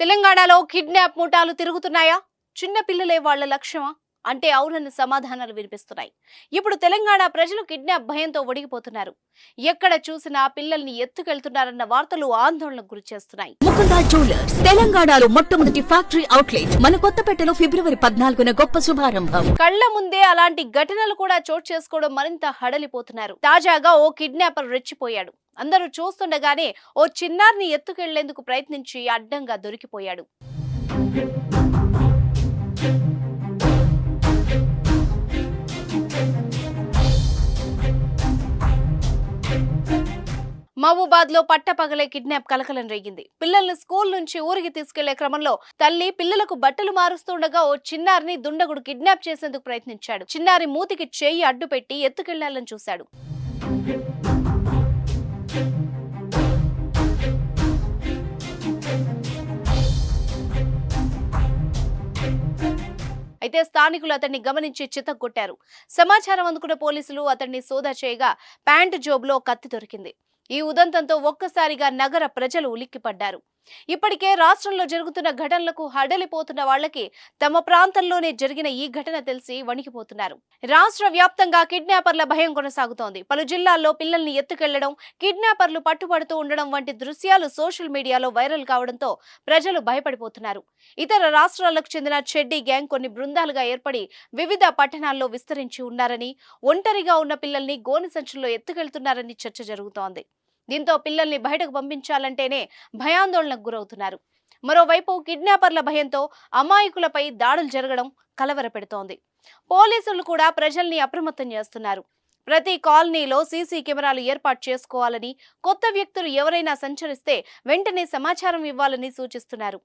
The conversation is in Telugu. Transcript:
తెలంగాణలో కిడ్నాప్ ముఠాలు తిరుగుతున్నాయా? చిన్న పిల్లలే వాళ్ళ లక్ష్యమా? అంటే అవునన్న సమాధానాలు వినిపిస్తున్నాయి. ఇప్పుడు తెలంగాణ ప్రజలు కిడ్నాప్ భయంతో ఒడిగిపోతున్నారు. ఎక్కడ చూసినా పిల్లల్ని ఎత్తుకెళ్తున్నారన్న వార్తలు ఆందోళనకు గురి చేస్తున్నాయి. ముకుంద జ్యువెలర్స్ తెలంగాణలో మొట్టమొదటి ఫ్యాక్టరీ అవుట్లెట్. మన కొత్తపేటలో ఫిబ్రవరి పద్నాలుగున గొప్ప శుభారంభం. కళ్ళ ముందే అలాంటి ఘటనలు కూడా చోటు చేసుకోవడం మరింత హడలిపోతున్నారు. తాజాగా ఓ కిడ్నాపర్ రెచ్చిపోయాడు. అందరూ చూస్తుండగానే ఓ చిన్నారిని ఎత్తుకెళ్ళేందుకు ప్రయత్నించి అడ్డంగా దొరికిపోయాడు. మహబూబాద్లో పట్టపగలే కిడ్నాప్ కలకలం రేగింది. పిల్లల్ని స్కూల్ నుంచి ఊరికి తీసుకెళ్ళే క్రమంలో తల్లి పిల్లలకు బట్టలు మారుస్తుండగా ఓ చిన్నారిని దుండగుడు కిడ్నాప్ చేసేందుకు ప్రయత్నించాడు. చిన్నారి మూతికి చేయి అడ్డు పెట్టి ఎత్తుకెళ్ళాలని చూశాడు. అయితే స్థానికులు అతన్ని గమనించి చితగ్గొట్టారు సమాచారం అందుకున్న పోలీసులు అతన్ని సోదా చేయగా ప్యాంటు జోబులో కత్తి దొరికింది. ఈ ఉదంతంతో ఒక్కసారిగా నగర ప్రజలు ఉలిక్కిపడ్డారు. ఇప్పటికే రాష్ట్రంలో జరుగుతున్న ఘటనలకు హడలిపోతున్న వాళ్ళకి తమ ప్రాంతంలోనే జరిగిన ఈ ఘటన తెలిసి వణికిపోతున్నారు. రాష్ట్ర వ్యాప్తంగా కిడ్నాపర్ల భయం కొనసాగుతోంది. పలు జిల్లాల్లో పిల్లల్ని ఎత్తుకెళ్ళడం కిడ్నాపర్లు పట్టుబడుతూ ఉండడం వంటి దృశ్యాలు సోషల్ మీడియాలో వైరల్ కావడంతో ప్రజలు భయపడిపోతున్నారు. ఇతర రాష్ట్రాలకు చెందిన చెడ్డీ గ్యాంగ్ కొన్ని బృందాలుగా ఏర్పడి వివిధ పట్టణాల్లో విస్తరించి ఉన్నారని ఒంటరిగా ఉన్న పిల్లల్ని గోనె సంచుల్లో ఎత్తుకెళ్తున్నారని చర్చ జరుగుతోంది. దీంతో పిల్లల్ని బయటకు పంపించాలంటేనే భయాందోళనకు గురవుతున్నారు. మరోవైపు కిడ్నాపర్ల భయంతో అమాయకులపై దాడులు జరగడం కలవరపెడుతోంది పోలీసులు కూడా ప్రజల్ని అప్రమత్తం చేస్తున్నారు. ప్రతి కాలనీలో సీసీ కెమెరాలు ఏర్పాటు చేసుకోవాలని కొత్త వ్యక్తులు ఎవరైనా సంచరిస్తే వెంటనే సమాచారం ఇవ్వాలని సూచిస్తున్నారు.